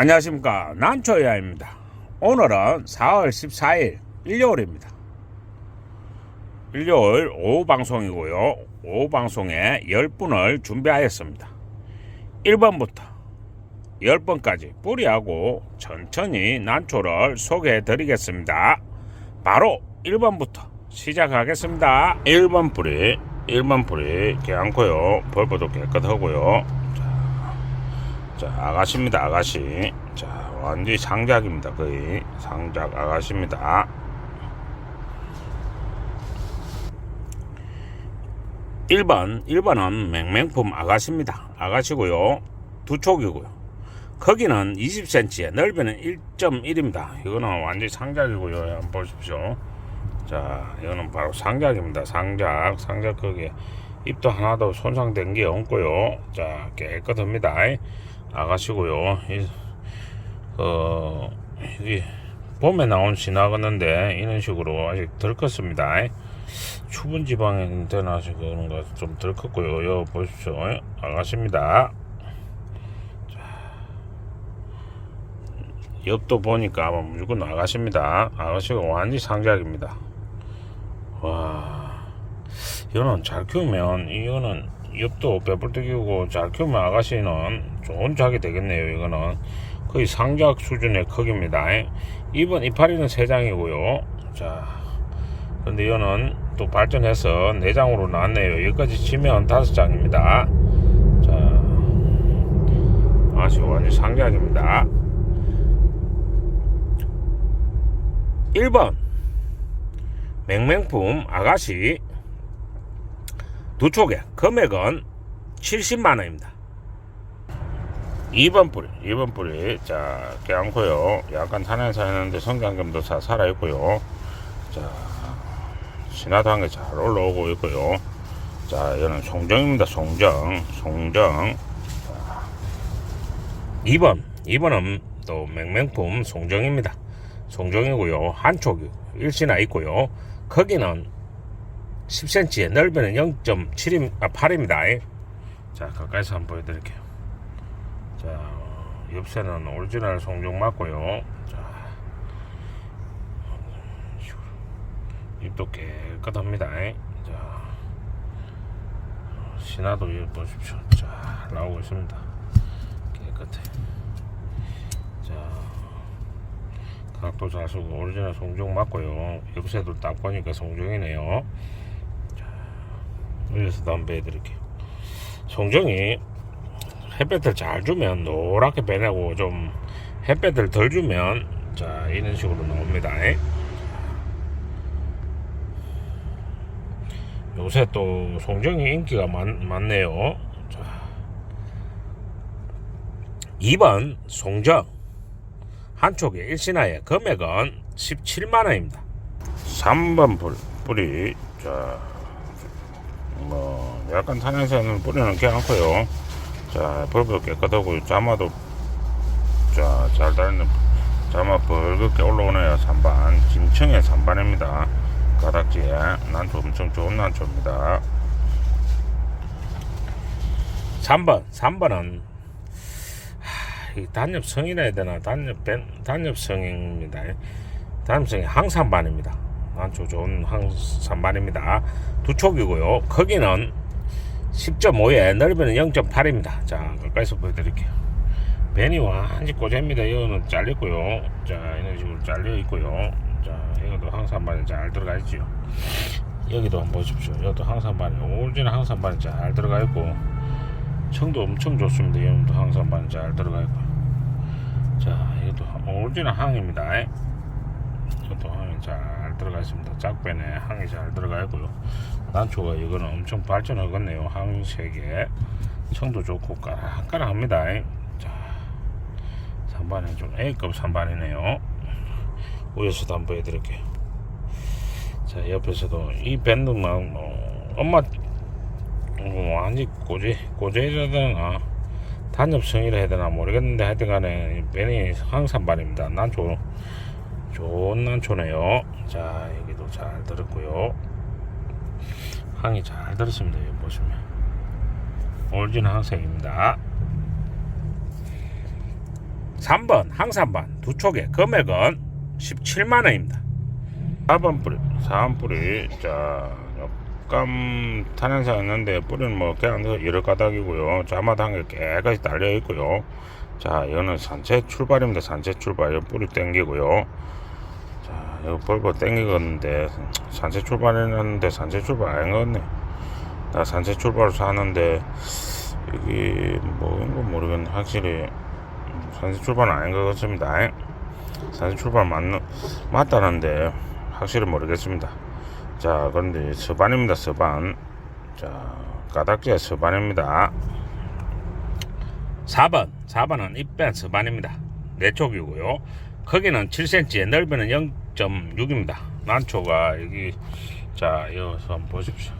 안녕하십니까. 난초야입니다. 오늘은 4월 14일 일요일입니다. 일요일 오후 방송이고요. 오후 방송에 10분을 준비하였습니다. 1번부터 10번까지 뿌리하고 천천히 난초를 소개해 드리겠습니다. 바로 1번부터 시작하겠습니다. 1번 뿌리 1번 뿌리 깨않고요. 벌보도 깨끗하고요 자, 아가씨입니다, 아가씨. 자, 완전히 상작입니다, 거의. 상작 아가씨입니다. 1번, 1번은 맹맹품 아가씨입니다. 아가씨고요. 두 촉이고요. 크기는 20cm에 넓이는 1.1입니다. 이거는 완전히 상작이고요. 한번 보십시오. 자, 이거는 바로 상작입니다. 상작, 상작 크기. 입도 하나도 손상된 게 없고요. 자, 깨끗합니다. 아가씨고요. 이, 어, 이 봄에 나온 지나갔는데 이런 식으로 아직 덜 컸습니다. 추분 지방에 태어나서 그런 거좀덜 컸고요. 여 보십시오. 아가씨입니다. 자, 옆도 보니까 아마 무조건 아가씨입니다. 아가씨가 완전 상작입니다. 와, 이거는 잘 키우면 이거는 옆도 빼불떡이고 잘 키우면 아가씨는 좋은 작이 되겠네요. 이거는 거의 상작 수준의 크기입니다. 2번 이파리는 3장이고요. 자, 근데 이거는 또 발전해서 4장으로 나왔네요. 여기까지 치면 5장입니다. 자, 아가씨 완전 상작입니다. 1번 맹맹품 아가씨 두 촉에 금액은 70만 원입니다. 2번 뿌리, 2번 뿌리. 자, 깨안고요. 약간 산에서 했는데 성장점도 다 살아있고요. 자, 신화도 한 개 잘 올라오고 있고요. 자, 이거는 송정입니다. 송정, 송정. 자, 2번, 2번은 또 맹맹품 송정입니다. 송정이고요. 한 촉이 일시나 있고요. 크기는 10cm에 넓이는 0.7임, 아, 8입니다. 자, 가까이서 한번 보여드릴게요. 자, 옆새는 오리지널 송종 맞고요. 자, 입도 깨끗합니다. 자, 신화도 보십시오. 자, 나오고 있습니다. 깨끗해. 자, 각도 잘 쓰고 오리지널 송종 맞고요. 옆새도 딱 보니까 송종이네요. 위에서도 한번 해드릴게요. 송정이 햇볕을 잘 주면 노랗게 변하고 좀 햇볕을 덜 주면 자 이런 식으로 나옵니다. 요새 또 송정이 인기가 많, 많네요. 자, 2번 송정 한쪽에 일신하에 금액은 17만원입니다. 3번 뿌리, 뿌리 자 뭐 약간 탄양새는 뿌리는 괜찮고요. 자 벌벌 깨끗하고 자마도 자잘 달리는 자마 벌겋게 올라오네요 3반. 김청의 3반입니다. 가닥지에 난초 엄청 좋은 난초입니다. 3번 3번은 하, 이 단엽성이라 해야 되나? 단엽 단엽성입니다. 단엽성이 항산반입니다 난초 좋은 항산반입니다. 두 촉이고요. 크기는 10.5에 넓이는 0.8입니다. 자, 가까이서 보여드릴게요. 벤이 완전 꼬집니다. 이거는 잘렸고요. 자, 이런 식으로 잘려 있고요. 자, 이것도 항산반이 잘 들어가 있죠. 여기도 한번 보십시오. 이것도 항산반이, 오리지널 항산반이 잘 들어가 있고, 청도 엄청 좋습니다. 이것도 항산반이 잘 들어가 있고. 자, 이것도 오리지널 항입니다. 이것도 항이 잘 들어가 있습니다. 짝변에 항이 잘 들어가 있고요. 난초가 이거는 엄청 발전하겠네요. 항색에 청도 좋고 까랑까랑합니다. 자, 3반이 좀 A급 3반이네요. 위에서도 한번 보여드릴게요. 자, 옆에서도 이 밴드만 뭐 엄마 뭐 완전 꼬제 꼬제해야 되나 단엽성이라 해야 되나 모르겠는데 하여튼간에 밴이 항상 반입니다. 난초 좋은 난초네요. 자, 여기도 잘 들었고요. 항이 잘 들었습니다. 여기 보시면. 올진 항색입니다. 3번 항산반 두 촉에 금액은 17만 원입니다. 4번 뿌리, 4번 뿌리, 자, 약간 탄양사가 있는데 뿌리는 뭐 그냥 여러 가닥이고요. 자마다 한개 깨끗이 달려 있고요. 자, 이거는 산채 출발입니다. 산채 출발. 이 뿌리 땡기고요. 자, 이거 벌벌 땡기겠는데 산채 출발했는데 산채 출발 것 같네. 나 산채 출발을 사는데 이게 뭐인 건 모르겠네. 확실히 산채 출발은 아닌 것 같습니다. 산채 출발 맞는 맞다는데 확실히 모르겠습니다. 자, 그런데 서반입니다. 서반. 자, 가닥지의 서반입니다. 4번. 4번은 입변 서반입니다. 네 쪽이고요. 크기는 7cm, 넓이는 0.6입니다. 난초가 여기 자, 여기서 한번 보십시오.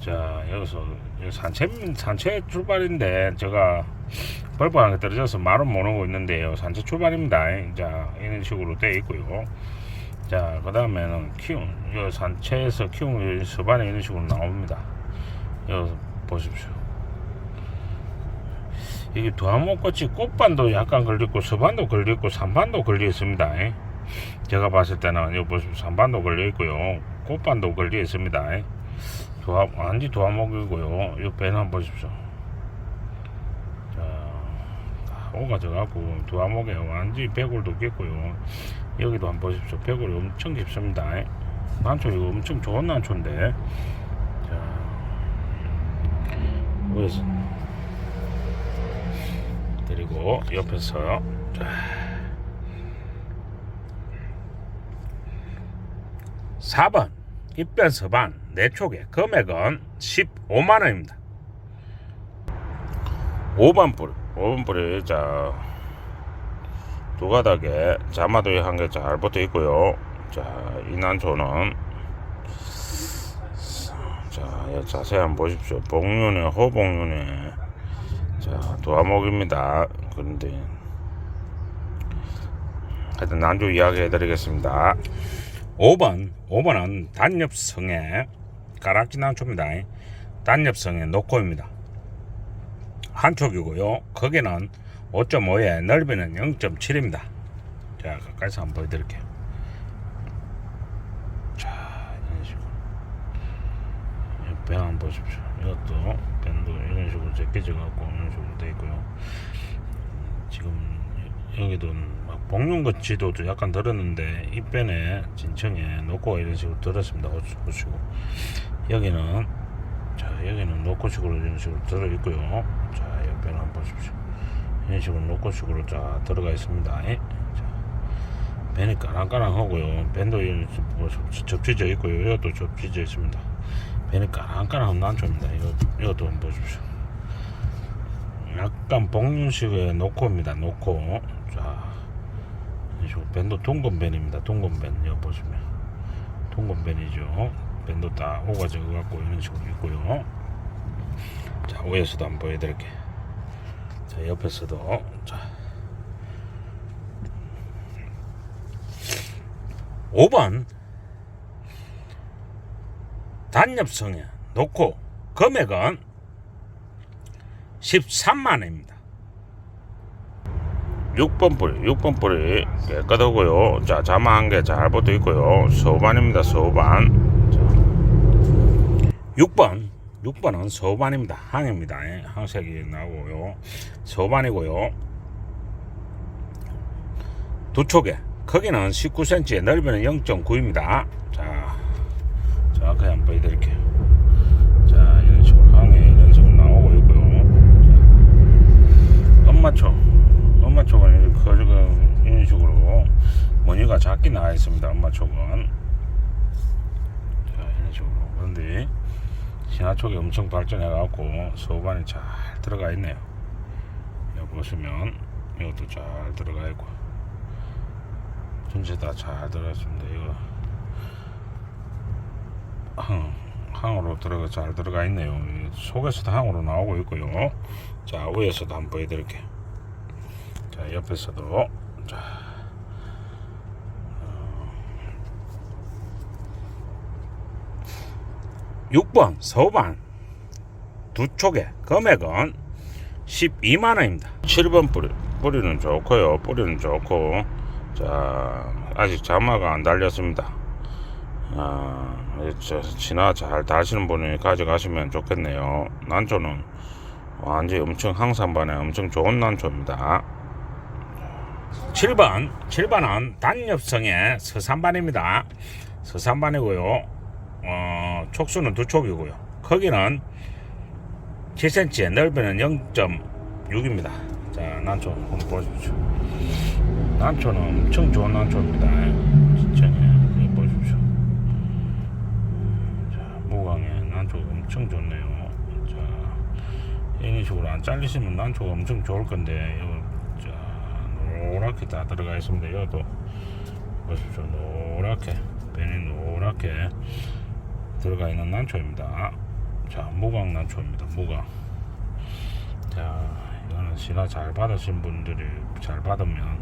자, 여기서 여기 산채 산채 출발인데 제가 벌벌 하나 떨어져서 말은 못 오고 있는데요. 산채 출발입니다. 자, 이런 식으로 되어 있고요. 자, 그 다음에는 키움, 이 산채에서 키움 서반에 이런 식으로 나옵니다. 여기 보십시오. 이게 두화목꽃이 꽃반도 약간 걸렸고 서반도 걸렸고 산반도 걸려 있습니다. 제가 봤을 때는 여기 보시면 산반도 걸려 있고요. 꽃반도 걸려 있습니다. 두화, 완전 두화목이고요. 이 배는 한번 보십시오. 오가져갖고 두화목에 완전히 배골도 깊고요. 여기도 한번 보십시오. 배골이 엄청 깊습니다. 난초 이거 엄청 좋은 난초인데. 자, 그래서 그리고 옆에서 자, 4번 입변 서반 네 촉에 금액은 15만 원입니다. 5번 뿌리 5번 뿌리 자두 가닥에 자마도에 한 개 잘 붙어 있고요. 자, 이 난초는 자, 이 자세히 한번 보십시오. 복륜에 호복륜에 자, 도화목입니다. 그런데 하여튼 난주 이야기 해드리겠습니다. 5번 5번은 단엽성의 가락지 난초입니다. 단엽성의 노코입니다. 한 촉이고요. 거기는 5.5에 넓이는 0.7입니다. 자 가까이서 한번 보여드릴게요. 자 이런 식으로 배 한번 보십시오. 이것도 밴도 이런 식으로 제껴져 갖고 이런 식으로 돼 있고요. 지금 여기도 막 복륜거치도 약간 들었는데 이 밴에 진청에 놓고 이런 식으로 들었습니다. 보시고 여기는 자 여기는 노코식으로 이런 식으로 들어 있고요. 자 옆에는 한번 보십시오. 이런 식으로 노코식으로 자 들어가 있습니다. 예? 자, 밴이 까랑까랑하고요. 식으로 접지져 있고요. 이것도 접지져 있습니다. 밴이 까랑까랑한 난초입니다. 이거, 이것도 한번 보십시오. 약간 복륜식의 노코입니다. 노코. 식으로 밴도 동건밴입니다. 동건밴. 여기 보시면. 동건밴이죠. 밴도 딱 오가져 갖고 이런 식으로 있고요. 자, 위에서도 한번 보여드릴게요. 자, 옆에서도. 자. 5번 단엽성에 놓고 금액은 13만원입니다. 6번 뿌리, 6번 뿌리 깨끗하고요. 자, 자마 한 개 잘 붙어 있고요. 소반입니다. 소반. 자, 6번, 6번은 소반입니다. 항입니다. 예, 항색이 나오고요. 소반이고요. 두 촉에 크기는 19cm, 넓이는 0.9입니다. 자, 정확하게 한번 보여드릴게요. 자, 이런 식으로 항에 이런 식으로 나오고 있고요. 엄마초, 엄마초가 이렇게 커지고 이런 식으로 무늬가 작게 나와 있습니다. 엄마초는. 자, 이런 식으로. 그런데 신화촉이 엄청 발전해 갖고 소반이 잘 들어가 있네요. 여기 보시면 이것도 잘 들어가 있고 전체 다 잘 들어갔습니다. 이거 항, 항으로 들어가 잘 들어가 있네요. 이 속에서도 항으로 나오고 있고요. 자 위에서도 한번 보여드릴게요. 자 옆에서도 자. 어, 6번 서반 두 촉에 금액은 12만원입니다. 7번 뿌리 뿌리는 좋고요. 뿌리는 좋고 자 아직 자마가 안 달렸습니다. 아, 저 진화 잘 다시는 분이 가져가시면 좋겠네요. 난초는 완전히 엄청 항산반에 엄청 좋은 난초입니다. 7번 7번은 단엽성의 서산반입니다. 서산반이고요. 어, 촉수는 두 촉이고요. 크기는 7cm, 넓이는 0.6입니다. 자, 난초 한번 보십시오. 난초는 엄청 좋은 난초입니다. 진짜 예, 보십시오. 자, 무광에 난초가 엄청 좋네요. 자, 이런 식으로 안 잘리시면 난초가 엄청 좋을 건데, 노랗게 다 들어가 있습니다. 이것도 보십시오. 노랗게, 벤이 노랗게 들어가 있는 난초입니다. 자, 무광 난초입니다. 무광. 자, 이거는 신화 잘 받으신 분들이 잘 받으면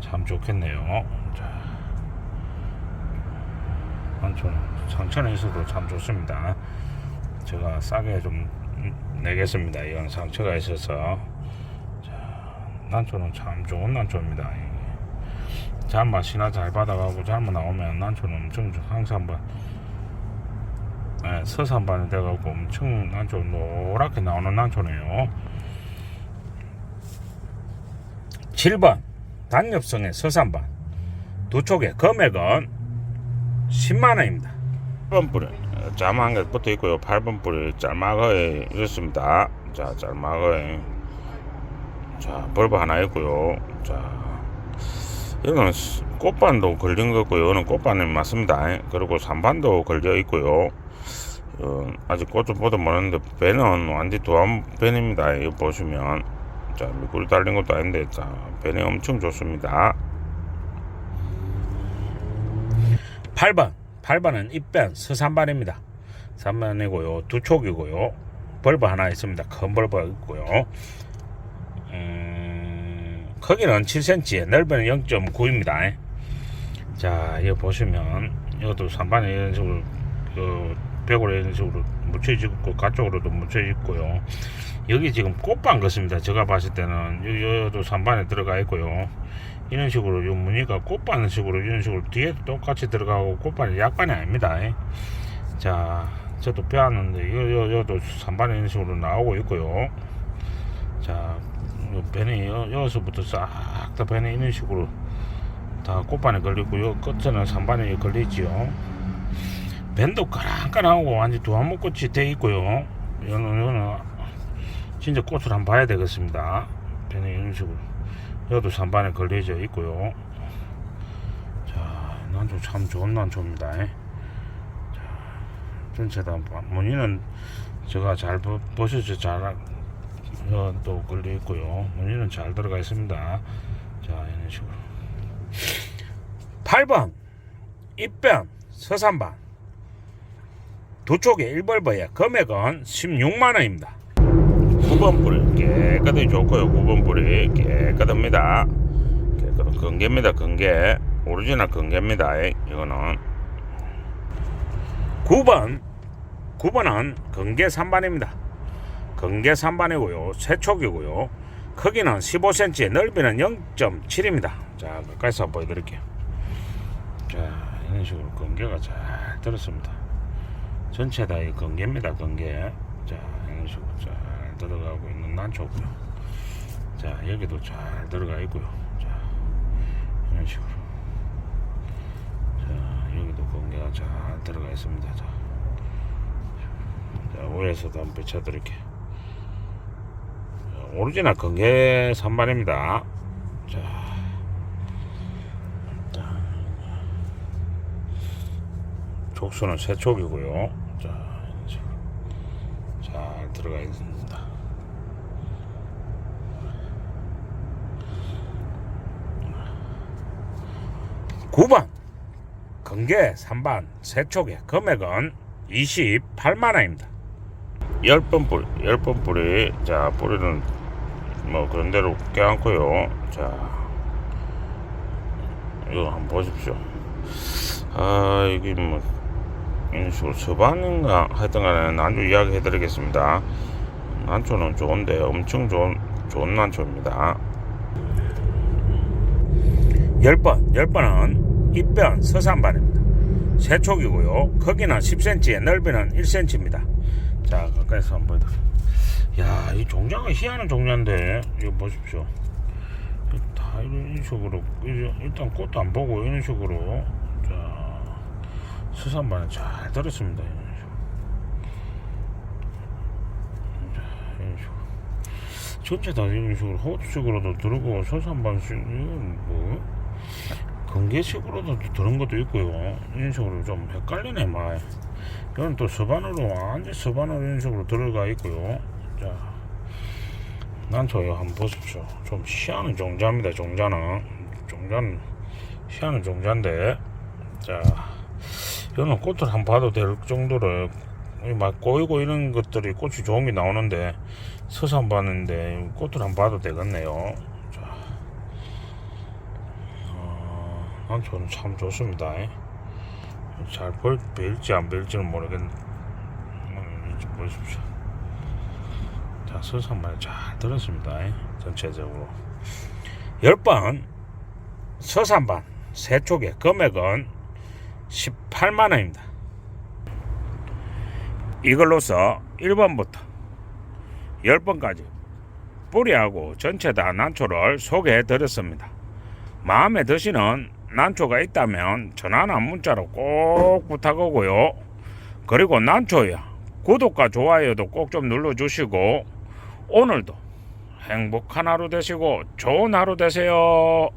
참 좋겠네요. 자, 난초는 상천에 있어도 참 좋습니다. 제가 싸게 좀 내겠습니다. 이건 상처가 있어서. 자, 난초는 참 좋은 난초입니다. 잠만 신화 잘 받아가고 잘못 나오면 난초는 엄청 항상 뭐 네, 서산반이 돼갖고 엄청 난초 노랗게 나오는 난초네요. 7번 단엽성의 서산반 두 촉의 금액은 10만원입니다. 8번 뿌리 자만 게 붙어 있고요. 8번 뿌리 짤막하게 이렇습니다. 자 짤막하게 자 벌브 하나 있고요. 자 이거는 꽃반도 걸린 거고요. 이거는 꽃반이 맞습니다. 그리고 산반도 걸려 있고요. 어, 아직 꽃을 보도 못했는데 배는 완전 도안 배입니다. 이거 보시면 자 미꾸리 달린 것도 아닌데 자 배는 엄청 좋습니다. 8번 8번은 입변 서산반입니다. 3반이고요. 두 촉이고요. 벌브 하나 있습니다. 큰 벌브가 있고요. 음, 크기는 7cm, 넓이는 0.9입니다. 자, 여기 보시면 이것도 산반에 이런 식으로 그 벽으로 이런 식으로 묻혀져 있고 가쪽으로도 묻혀져 있고요. 여기 지금 꽃반 것입니다. 제가 봤을 때는 여- 여도 산반에 들어가 있고요. 이런 식으로 요 무늬가 꽃반 식으로 이런 식으로 뒤에도 똑같이 들어가고 꽃반이 약반이 아닙니다. 자, 저도 빼왔는데 요도 산반에 이런 식으로 나오고 있고요. 자, 여, 여기서부터 싹다 배는 이런 식으로 다 꽃반에 걸리고 요 끝에는 산반에 걸리지요. 밴도 까랑까랑하고 완전 두한목꽃이 돼 있고요. 이거는, 이거는 진짜 꽃을 한번 봐야 되겠습니다. 배는 이런 식으로. 여도 산반에 걸려져 있고요. 자, 난초 참 좋은 난초입니다. 자, 전체 다 무늬는 제가 잘 보- 보셔서 잘, 어, 또 걸려 있고요. 무늬는 잘 들어가 있습니다. 자, 이런 식으로. 8번, 입변, 서산반. 두 쪽에 1벌버에 금액은 16만원입니다. 9번 뿌리 깨끗이 좋고요. 9번 뿌리 깨끗합니다. 깨끗한 건개입니다. 건개. 오리지널 건개입니다. 이거는 9번 9번은 건개 3반입니다. 건개 3반이고요. 세촉이고요. 크기는 15cm, 넓이는 0.7입니다. 자, 가까이서 보여드릴게요. 자, 이런 식으로 건개가 잘 들었습니다. 전체 다이 건개입니다. 건개. 자, 이런 식으로 잘 들어가고 있는 난초고요. 자, 여기도 잘 들어가 있고요. 자, 이런 식으로. 자, 여기도 건개가 잘 들어가 있습니다. 자, 자 위에서도 한번 비춰드릴게요. 자, 오리지널 건개 3반입니다. 자, 자, 촉수는 세 촉이고요. 자, 잘 들어가 있습니다. 구번 건개 3반 세촉의 금액은 28만원입니다. 10번 뿌리, 10번 뿌리. 자, 뿌리는 뭐 그런 대로 껴안고요. 자, 이거 한번 보십시오. 아, 이게 뭐, 이런 식으로 서반인가 하여튼 간에 난초 이야기 해드리겠습니다. 난초는 좋은데 엄청 좋은, 좋은 난초입니다. 10번 10번은 입변 서산반입니다 세촉이고요 크기는 10cm 넓이는 1cm입니다 자 가까이서 한번 보여드릴게요 야 이 종자가 희한한 종자인데. 이거 보십시오. 다 이런 식으로 일단 꽃도 안 보고 이런 식으로. 자 서산반에 잘 들었습니다. 이런 식으로. 자, 이런 식으로. 전체 다 이런 식으로. 호흡식으로도 들고 서산반식 이건 뭐 건개식으로도 들은 것도 있고요. 이런 식으로 좀 헷갈리네 막 이건 또 서반으로 완전 서반으로 이런 식으로 들어가 있고요 자 난초요 한번 보십시오. 좀 희한한 종자입니다 종자는. 종자는 희한한 종자인데. 자 이거는 꽃을 한번 봐도 될 정도로 이막 꼬이고 이런 것들이 꽃이 좋은 게 나오는데 서산 봤는데 꽃을 한번 봐도 되겠네요. 자 어, 난초는 참 좋습니다. 잘 보일, 보일지 안 보일지는 모르겠는데 음, 보십시오 자, 서산말 잘 들었습니다. 전체적으로. 10번 서산반 세쪽의 금액은 18만원입니다. 이걸로서 1번부터 10번까지 뿌리하고 전체 다 난초를 소개해 드렸습니다. 마음에 드시는 난초가 있다면 전화나 문자로 꼭 부탁하고요. 그리고 난초야 구독과 좋아요도 꼭 좀 눌러주시고 오늘도 행복한 하루 되시고 좋은 하루 되세요.